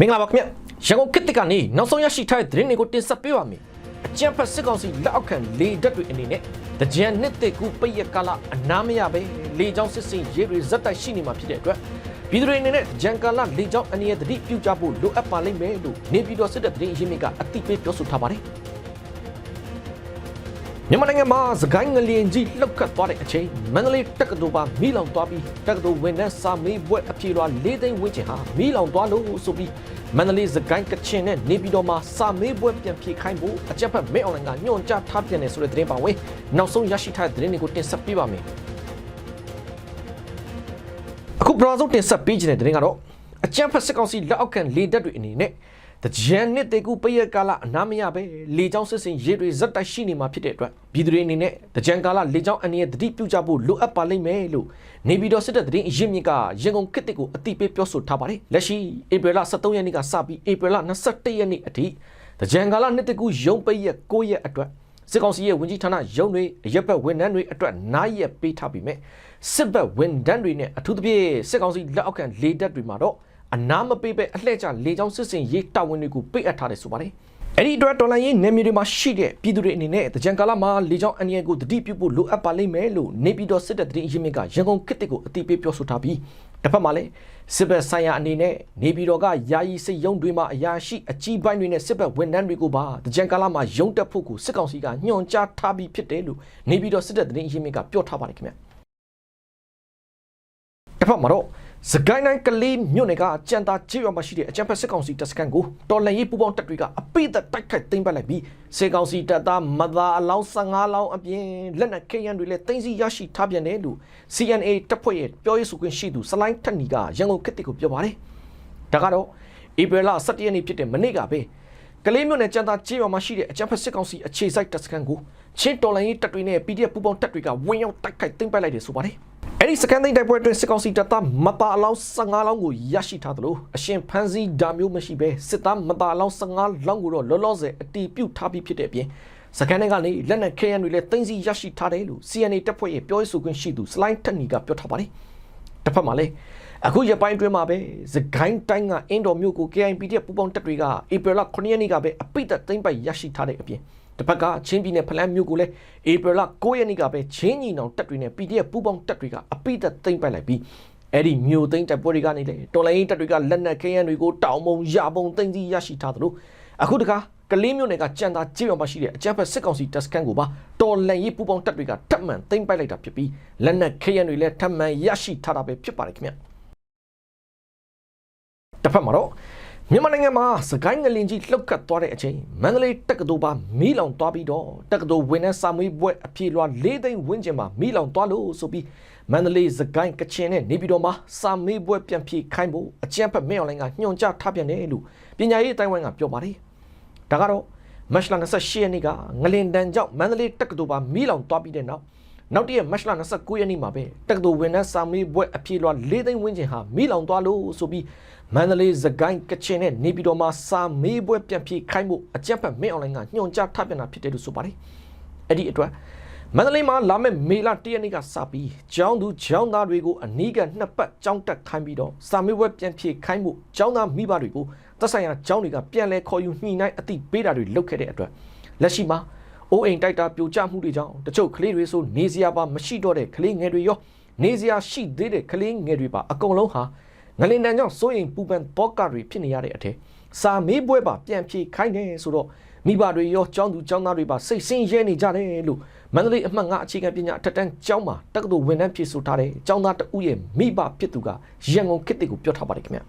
မင်္ဂလာပါခင်ဗျရန်ကုန်ခေတ်တစ်ကနေနောက်ဆုံးရရှိထားတဲ့သတင်းတွေကိုတင်ဆက်ပေးပါမယ်အကြံဖတ်စစ်ကောင်စီလက်အောက်ခံလေတပ်တွေအနေနဲ့တကြံနှစ်သက်ကူပိတ်ရကာလအနာမရပဲလေကြောင်းစစ်စင်ရေးတွေဇက်တိုက်ရှိနေမှာဖြစ်တဲ့အတွက်ပြည်သူတွေအနေနဲ့ဂျန်ကာလလေကြောင်းအနေနဲ့တတိပြုကြဖို့လိုအပ်ပါလိမ့်မယ်လို့နေပြည်တော်စစ်တပ်သတင်းရင်းမြစ်ကအတိပေးပြောဆိုထားပါတယ် မြန်မာနိုင်ငံမှာစကိုင်းငလျင်ကြီးလှုပ်ခတ်သွားတဲ့အချိန်မန္တလေးတက္ကသိုလ်ပါမီးလောင်သွားပြီးတက္ကသိုလ်ဝန်ထမ်းစာမေးပွဲအပြေလွှာ၄သိန်းဝန်းကျင်ဟာမီးလောင်သွားလို့ဆိုပြီးမန္တလေးစကိုင်းကချင်နဲ့နေပြည်တော်မှာစာမေးပွဲပြန်ဖြေခိုင်းဖို့အကြက်ဖက်မဲအွန်လိုင်းကညွှန်ကြားထားပြန်တယ်ဆိုတဲ့သတင်းပါဝင်နောက်ဆုံးရရှိထားတဲ့သတင်းတွေကိုတင်ဆက်ပေးပါမယ်အခုပထမဆုံးတင်ဆက်ပေးခြင်းတဲ့သတင်းကတော့အကြက်ဖက်စစ်ကောင်စီလက်အောက်ခံလေတပ်တွေအနေနဲ့ တကြံနှစ်တေကူပရကာလအနာမရပဲလေချောင်းစစ်စင်ရေးတွေဇက်တိုက်ရှိနေမှာဖြစ်တဲ့အတွက်ပြည်သူတွေအနေနဲ့တကြံကာလလေချောင်းအနေနဲ့တတိပြုကြဖို့လိုအပ်ပါလိမ့်မယ်လို့နေပြည်တော်စစ်တပ်သတင်းအရင်းမြစ်ကရန်ကုန်ခေတ်တစ်ကိုအတိပေးပြောဆိုထားပါတယ်လက်ရှိဧပြီလ23ရက်နေ့ကစပြီးဧပြီလ21ရက်နေ့အထိတကြံကာလနှစ်တေကူရုံးပိတ်ရက်9ရက်အတွက်စစ်ကောင်စီရဲ့ဝင်ကြီးဌာနရုံးတွေအရက်ဘက်ဝန်ထမ်းတွေအတွက်နိုင်ရက်ပေးထားပြီးမြဲစစ်ဘက်ဝန်ထမ်းတွေနဲ့အထူးသဖြင့်စစ်ကောင်စီလက်အောက်ခံလေတပ်တွေမှာတော့ အနာမပေးပဲအလှည့်ကျလေကြောင်းစစ်စင်ရေးတာဝန်တွေကိုပိတ်အပ်ထားတယ်ဆိုပါတယ်အဲ့ဒီအတွက်တော်လိုင်းရေးနေမျိုးတွေမှာရှိတဲ့ပြည်သူတွေအနေနဲ့တကြံကာလမှာလေကြောင်းအန်ရန်ကိုတတိပြုဖို့လိုအပ်ပါလိမ့်မယ်လို့နေပြည်တော်စစ်တပ်တရင်ရင်းမြစ်ကရန်ကုန်ခေတ်တစ်ကိုအတိပေးပြောဆိုထားပြီးတစ်ဖက်မှာလည်းစစ်ဘက်ဆိုင်ရာအနေနဲ့နေပြည်တော်ကယာယီစစ်ရုံးတွေမှာအရာရှိအကြီးပိုင်းတွေနဲ့စစ်ဘက်ဝန်ထမ်းတွေကိုပါတကြံကာလမှာရုံးတက်ဖို့ကိုစစ်ကောင်စီကညွှန်ကြားထားပြီးဖြစ်တယ်လို့နေပြည်တော်စစ်တပ်တရင်ရင်းမြစ်ကပြောထားပါတယ်ခင်ဗျတစ်ဖက်မှာတော့ စကိုင်းတိုင်းကလေးမြို့နယ်ကကြံတာကျေးရွာမှာရှိတဲ့အကြံဖက်စစ်ကောင်စီတပ်စခန်းကိုတော်လှန်ရေးပူးပေါင်းတပ်တွေကအပိသက်တိုက်ခိုက်သိမ်းပိုက်လိုက်ပြီးစစ်ကောင်စီတပ်သားမသာအလောင်း15လောင်းအပြင်လက်နက်ခဲယမ်းတွေလည်းသိမ်းဆည်းရရှိထားပြန်တယ်လို့ CNA တပ်ဖွဲ့ရဲ့ပြောရေးဆိုခွင့်ရှိသူစလိုင်းထက်နီကရန်ကုန်ခေတ်ကိုပြောပါတယ်။ဒါကတော့ဧပြီလ17ရက်နေ့ဖြစ်တဲ့မနေ့ကပဲကလေးမြို့နယ်ကြံတာကျေးရွာမှာရှိတဲ့အကြံဖက်စစ်ကောင်စီအခြေစိုက်တပ်စခန်းကိုချင်းတော်လှန်ရေးတပ်တွေနဲ့ PDF ပူးပေါင်းတပ်တွေကဝင်ရောက်တိုက်ခိုက်သိမ်းပိုက်လိုက်တယ်ဆိုပါတယ်။ အဲ့ဒီစကန်သိန်းတိုက်ပွဲအတွင်းစစ်ကောင်စီတပ်သားမပါအလောင်း15လောင်းကိုရရှိထားသလိုအရှင်ဖန်းစီဒါမျိုးမရှိဘဲစစ်သားမပါအလောင်း15လောင်းကိုတော့လောလောဆယ်အတီးပြုတ်ထားပြီးဖြစ်တဲ့အပြင်စကန်တွေကနေလက်နက်ခဲယမ်းတွေလည်းသိမ်းဆည်းရရှိထားတယ်လို့ CNA တပ်ဖွဲ့ရဲ့ပြောရေးဆိုခွင့်ရှိသူစလိုင်းတက်နီကပြောထားပါတယ်။တစ်ဖက်မှာလည်းအခုရပိုင်းအတွင်းမှာပဲသခိုင်းတိုင်းကအင်းတော်မြို့ကို KIPD ပူပေါင်းတပ်တွေကဧပြီလ9ရက်နေ့ကပဲအပိတ်သိမ်းပိုက်ရရှိထားတဲ့အပြင် တစ်ဖက်ကချင်းပြည်နယ်ဖလန်းမြို့ကိုလည်းဧပြီလ9ရက်နေ့ကပဲချင်းညီနောင်တပ်တွေနဲ့ PDF ပူပေါင်းတပ်တွေကအပိတ်သိမ်းပိုက်လိုက်ပြီးအဲ့ဒီမြို့သိမ်းတပ်ပွဲတွေကနေလေတော်လိုင်းတပ်တွေကလက်နက်ခဲယမ်းတွေကိုတောင်ပုံရပုံသိမ်းစီရရှိထားသလိုအခုတခါကလေးမျိုးနယ်ကကြံသာကြေးရွာမှာရှိတဲ့အကြမ်းဖက်စစ်ကောင်စီတပ်စခန်းကိုပါတော်လန်ရေးပူပေါင်းတပ်တွေကထပ်မံသိမ်းပိုက်လိုက်တာဖြစ်ပြီးလက်နက်ခဲယမ်းတွေလည်းထပ်မံရရှိထားတာပဲဖြစ်ပါတယ်ခင်ဗျတစ်ဖက်မှာတော့ မြန်မာနိုင်ငံမှာစကိုင်းငလင်ကြီးလှုပ်ခတ်သွားတဲ့အချိန်မန္တလေးတက္ကသိုလ်ပါမီးလောင်သွားပြီးတော့တက္ကသိုလ်ဝန်ထမ်းစာမေးပွဲအပြေလွှာ၄သိန်းဝန်းကျင်မှာမီးလောင်သွားလို့ဆိုပြီးမန္တလေးစကိုင်းကချင်နဲ့နေပြည်တော်မှာစာမေးပွဲပြန်ဖြေခိုင်းဖို့အကြံဖက်မဲအွန်လိုင်းကညွှန်ကြားထားပြန်တယ်လို့ပညာရေးအတိုင်းဝိုင်းကပြောပါတယ်ဒါကတော့မတ်လ28ရက်နေ့ကငလင်တန်ကြောင့်မန္တလေးတက္ကသိုလ်ပါမီးလောင်သွားပြီးတဲ့နောက် နောက်တည့်မတ်လ29ရက်နေ့မှာပဲတက္ကသိုလ်ဝန်ထမ်းစာမေးပွဲအပြေလွှာ၄သိန်းဝန်းကျင်ဟာမီးလောင်သွားလို့ဆိုပြီးမန္တလေးစကိုင်းကချင်နဲ့နေပြည်တော်မှာစာမေးပွဲပြန်ဖြေခိုင်းဖို့အကြံဖက်မင်းအွန်လိုင်းကညွှန်ကြားထားပြန်တာဖြစ်တယ်လို့ဆိုပါတယ်။အဲ့ဒီအတွက်မန္တလေးမှာလာမယ့်မေလ၁ရက်နေ့ကစပြီးကျောင်းသူကျောင်းသားတွေကိုအနီးကနှစ်ပတ်ကျောင်းတက်ခိုင်းပြီးတော့စာမေးပွဲပြန်ဖြေခိုင်းဖို့ကျောင်းသားမိဘတွေကိုသက်ဆိုင်ရာကျောင်းတွေကပြန်လဲခေါ်ယူညှိနှိုင်းအသိပေးတာတွေလုပ်ခဲ့တဲ့အတွက်လက်ရှိမှာ အိုးအိမ်တိုက်တာပြိုကျမှုတွေကြောင့်တချို့ကလေးတွေဆိုနေစရာပါမရှိတော့တဲ့ကလေးငယ်တွေရောနေစရာရှိသေးတဲ့ကလေးငယ်တွေပါအကုန်လုံးဟာငလင်တန်ကြောင့်စိုးရင်ပူပန်ဘောကတွေဖြစ်နေရတဲ့အထက်စာမေးပွဲပါပြန်ဖြေခိုင်းတယ်ဆိုတော့မိဘတွေရောကျောင်းသူကျောင်းသားတွေပါစိတ်ဆင်းရဲနေကြတယ်လို့မန္တလေးအမှတ်9အခြေခံပညာအထက်တန်းကျောင်းမှာတက္ကသိုလ်ဝန်ထမ်းဖြစ်ဆိုထားတဲ့ကျောင်းသားတဦးရဲ့မိဘဖြစ်သူကရန်ကုန်ခေတ်တွေကိုပြောထားပါတယ်ခင်ဗျ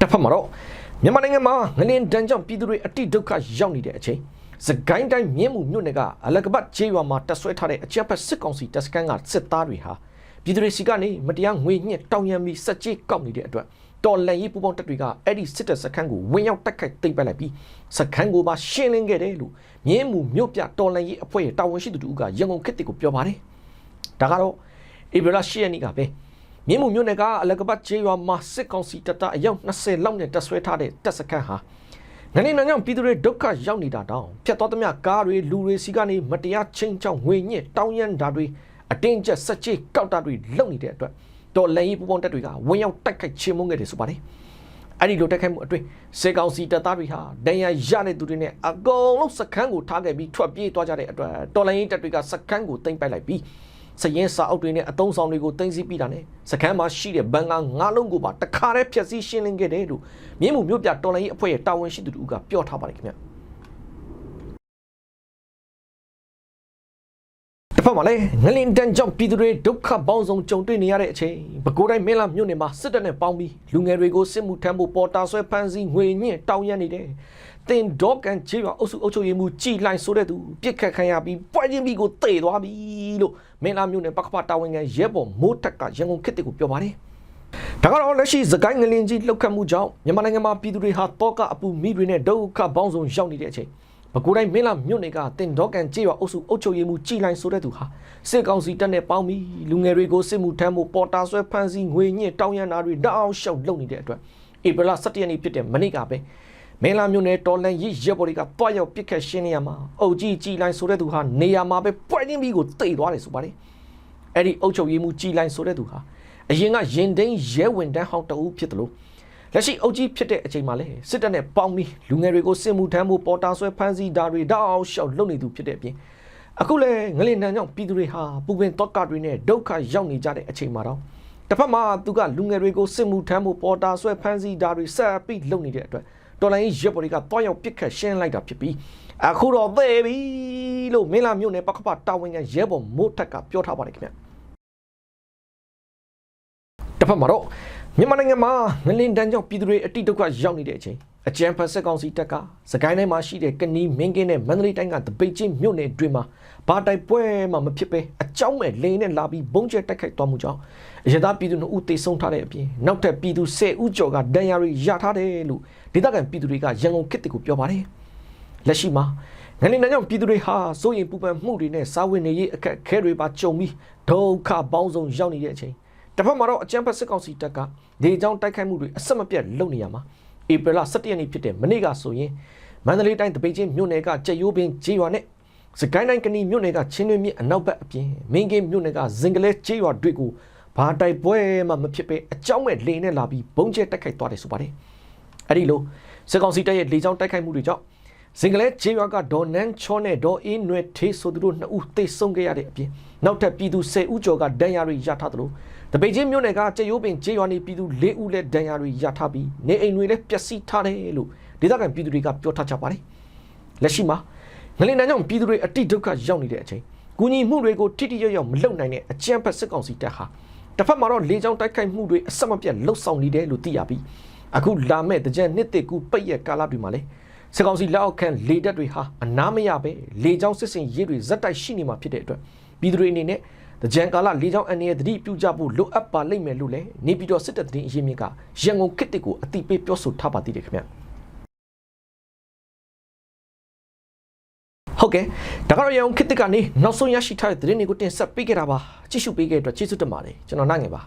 တစ်ဖက်မှာတော့ မြန်မာနိုင်ငံမှာငလင်တန်ကြောင့်ပြည်သူတွေအတိဒုက္ခရောက်နေတဲ့အချိန်စကိုင်းတိုင်းမြင်းမှုမြို့နယ်ကအလကပတ်ကျေးရွာမှာတက်ဆွဲထားတဲ့အကြက်ဖက်စစ်ကောင်စီတပ်စခန်းကစစ်သားတွေဟာပြည်သူတွေစီကနေမတရားငွေညှစ်တောင်းရမ်းပြီးစက်ကြီးကောက်နေတဲ့အတွက်တော်လန်ရေးပူပေါင်းတပ်တွေကအဲ့ဒီစစ်တပ်စခန်းကိုဝင်ရောက်တိုက်ခိုက်သိမ်းပိုက်လိုက်ပြီးစခန်းကိုပါရှင်းလင်းခဲ့တယ်လို့မြင်းမှုမြို့ပြတော်လန်ရေးအဖွဲ့ရဲ့တာဝန်ရှိသူတို့ကရန်ကုန်ခေတ်ကိုပြောပါတယ်ဒါကတော့ဧပြီလ10ရက်နေ့ကပဲ မြင်းမှုမြို့နယ်ကအလကပတ်ကျေးရွာမှာစစ်ကောင်စီတပ်သားအယောက်20လောက်နဲ့တပ်ဆွဲထားတဲ့တပ်စခန်းဟာငနေနံကြောင့်ပြည်သူတွေဒုက္ခရောက်နေတာတောင်ဖြတ်တော်သမျှကားတွေလူတွေစီကနေမတရားချင်းချောင်းငွေညစ်တောင်းရမ်းတာတွေအတင်းကျပ်စက်ချေကောက်တာတွေလုပ်နေတဲ့အတွက်တော်လှန်ရေးပူးပေါင်းတပ်တွေကဝင်ရောက်တိုက်ခိုက်ချေမှုန်းခဲ့တယ်ဆိုပါတယ်အဲ့ဒီလိုတိုက်ခိုက်မှုအတွင်းစေကောင်စီတပ်သားတွေဟာဒဏ်ရာရတဲ့သူတွေနဲ့အကုန်လုံးစခန်းကိုထားခဲ့ပြီးထွက်ပြေးသွားကြတဲ့အတွက်တော်လှန်ရေးတပ်တွေကစခန်းကိုသိမ်းပိုက်လိုက်ပြီး စရင်စာအုပ်တွေနဲ့အတုံးဆောင်တွေကိုတင်စီပြီးတာနဲ့စခန်းမှာရှိတဲ့ဘန်ကာငါးလုံးကိုပါတခါတည်းဖျက်ဆီးရှင်းလင်းခဲ့တယ်လို့မြင်းမှုမြို့ပြတော်လှန်ရေးအဖွဲ့ရဲ့တာဝန်ရှိသူတို့ကပြောထားပါတယ်ခင်ဗျတစ်ဖက်မှာလည်းငလင်တန်ကြောင့်ပြည်သူတွေဒုက္ခပေါင်းစုံကြုံတွေ့နေရတဲ့အချိန်ပဲခူးတိုင်းမင်းလာမြို့နယ်မှာစစ်တပ်နဲ့ပေါင်းပြီးလူငယ်တွေကိုစစ်မှုထမ်းဖို့ပေါ်တာဆွဲဖမ်းဆီးငွေညှင့်တောင်းရနေတယ် တင်ဒေါကန်ချေးရအုပ်စုအုပ်ချုပ်ရေးမှူးကြည်လိုင်းဆိုတဲ့သူပြစ်ခတ်ခံရပြီးပွဲချင်းပြီးကိုတေသွားပြီလို့မင်းလာမြို့နယ်ပကပတာဝန်ခံရဲဘော်မိုးထက်ကရန်ကုန်ခေတ်ကိုပြောပါတယ်ဒါကတော့လက်ရှိသကိုင်းငလင်ကြီးလှုပ်ခတ်မှုကြောင့်မြန်မာနိုင်ငံမှာပြည်သူတွေဟာတောကအပူမိတွေနဲ့ဒုက္ခပေါင်းစုံရောက်နေတဲ့အချိန်ပဲခူးတိုင်းမင်းလာမြို့နယ်ကတင်ဒေါကန်ကြေးရွာအုပ်စုအုပ်ချုပ်ရေးမှူးကြည်လိုင်းဆိုတဲ့သူဟာစစ်ကောင်စီတပ်နဲ့ပေါင်းပြီးလူငယ်တွေကိုစစ်မှုထမ်းဖို့ပေါ်တာဆွဲဖမ်းဆီးငွေညှစ်တောင်းရမ်းတာတွေတောင်းလျှောက်လုပ်နေတဲ့အတွက်ဧပြီလ17ရက်နေ့ဖြစ်တဲ့မနေ့ကပဲ မင်းလာမြို့နယ်တော်လန်ရစ်ရက်ဘော်တွေကတွားရောက်ပစ်ခတ်ရှင်းနေရမှာအုပ်ကြီးကြည်လိုင်းဆိုတဲ့သူဟာနေရာမှာပဲပွိုင်းင်းပြီးကိုတိတ်သွားတယ်ဆိုပါတယ်အဲ့ဒီအုပ်ချုပ်ရေးမှူးကြည်လိုင်းဆိုတဲ့သူဟာအရင်ကရင်ဒိန်းရဲဝင်တန်းဟောင်းတအူးဖြစ်တယ်လို့လက်ရှိအုပ်ကြီးဖြစ်တဲ့အချိန်မှာလည်းစစ်တပ်နဲ့ပေါင်းပြီးလူငယ်တွေကိုစစ်မှုထမ်းဖို့ပေါ်တာဆွဲဖမ်းဆီးတာတွေတောက်လျှောက်လုပ်နေသူဖြစ်တဲ့အပြင်အခုလည်းငလင်နန်းကြောင့်ပြည်သူတွေဟာပူပင်တော့ကတွေနဲ့ဒုက္ခရောက်နေကြတဲ့အချိန်မှာတော့တစ်ဖက်မှာသူကလူငယ်တွေကိုစစ်မှုထမ်းဖို့ပေါ်တာဆွဲဖမ်းဆီးတာတွေဆက်ပြီးလုပ်နေတဲ့အတွက် တော်လိုင်းရပ်ပေါ်တွေကတွားရောက်ပစ်ခတ်ရှင်းလိုက်တာဖြစ်ပြီးအခုတော့သေပြီလို့မင်းလာမြို့နယ်ပကပတာဝန်ခံရဲဘော်မိုးထက်ကပြောထားပါတယ်ခင်ဗျတစ်ဖက်မှာတော့မြန်မာနိုင်ငံမှာငလင်တန်းကြောင့်ပြည်သူတွေအတိဒုက္ခရောက်နေတဲ့အချိန် အကြံဖတ်ဆက်ကောင်စီတပ်ကစကိုင်းတိုင်းမှာရှိတဲ့ကနီးမင်းကင်းနဲ့မန္တလေးတိုင်းကတပိတ်ချင်းမြို့နယ်တွေမှာဘာတိုက်ပွဲမှမဖြစ်ပဲအကြောင်းမဲ့လိန်နဲ့လာပြီးဘုံကျဲတိုက်ခိုက်သွားမှုကြောင့်အရသာပြည်သူတို့ဦးတေဆုံးထားတဲ့အပြင်နောက်ထပ်ပြည်သူ10ဦးကျော်ကဒဏ်ရာတွေရထားတယ်လို့ဒေသခံပြည်သူတွေကရန်ကုန်ခေတ်တကူပြောပါတယ်လက်ရှိမှာငလင်တန်းကြောင့်ပြည်သူတွေဟာစိုးရင်ပူပန်မှုတွေနဲ့စားဝတ်နေရေးအခက်အခဲတွေပါကြုံပြီးဒုက္ခပေါင်းစုံရောက်နေတဲ့အချိန်တစ်ဖက်မှာတော့အကြံဖက်စစ်ကောင်စီတပ်ကဒေကြောင်းတိုက်ခိုက်မှုတွေအဆက်မပြတ်လုပ်နေရမှာ ဧပြီလ17ရက်နေ့ဖြစ်တဲ့မနေ့ကဆိုရင်မန္တလေးတိုင်းတပိတ်ချင်းမြို့နယ်ကကြက်ရိုးပင်ကျေးရွာနဲ့စကိုင်းတိုင်းကဏီမြို့နယ်ကချင်းတွင်းမြစ်အနောက်ဘက်အပြင်မင်းကင်းမြို့နယ်ကဇင်ကလဲကျေးရွာတွေကိုဘာတိုက်ပွဲမှမဖြစ်ပဲအကြောင်းမဲ့လေနဲ့လာပြီးဘုံကျဲတိုက်ခိုက်သွားတယ်ဆိုပါတယ်အဲ့ဒီလိုစစ်ကောင်စီတပ်ရဲ့လေကြောင်းတိုက်ခိုက်မှုတွေကြောင့် စင်ကလဲဂျေရွာကဒေါ်နန်းချောနဲ့ဒေါ်အေးနွယ်ထေးဆိုသူတို့နှစ်ဦးသေဆုံးခဲ့ရတဲ့အပြင်နောက်ထပ်ပြည်သူ10ဦးကျော်ကဒဏ်ရာတွေရထားသလိုတပိတ်ချင်းမြို့နယ်ကကြက်ရိုးပင်ဂျေရွာနေပြည်သူ၄ဦးလည်းဒဏ်ရာတွေရထားပြီးနေအိမ်တွေလည်းပျက်စီးထားတယ်လို့ဒေသခံပြည်သူတွေကပြောထားကြပါတယ်လက်ရှိမှာငလင်တန်းကြောင့်ပြည်သူတွေအတိဒုက္ခရောက်နေတဲ့အချိန်ကူညီမှုတွေကိုထိထိရောက်ရောက်မလုပ်နိုင်တဲ့အကြမ်းဖက်စစ်ကောင်စီတပ်ဟာတစ်ဖက်မှာတော့လေကြောင်းတိုက်ခိုက်မှုတွေအဆက်မပြတ်လှုပ်ဆောင်နေတယ်လို့သိရပြီးအခုလာမဲ့တကြံနှစ်တစ်ကူပိတ်ရကာလတွေမှာလည်း စစ်ကောင်စီလက်အောက်ခံလေတပ်တွေဟာအနားမရပဲလေကြောင်းစစ်စင်ရေးတွေဇက်တိုက်ရှိနေမှာဖြစ်တဲ့အတွက်ပြည်သူတွေအနေနဲ့တကြံကာလလေကြောင်းအနေနဲ့သတိပြုကြဖို့လိုအပ်ပါလိမ့်မယ်လို့လည်းနေပြည်တော်စစ်တပ်သတင်းအရင်းမြစ်ကရန်ကုန်ခေတ်တစ်ကိုအတိပေးပြောဆိုထားပါသေးတယ်ခင်ဗျဟုတ်ကဲ့ဒါကတော့ရန်ကုန်ခေတ်တစ်ကနေနောက်ဆုံးရရှိထားတဲ့သတင်းတွေကိုတင်ဆက်ပေးခဲ့တာပါကြည့်ရှုပေးခဲ့တဲ့အတွက်ကျေးဇူးတင်ပါတယ်ကျွန်တော်နိုင်ငယ်ပါ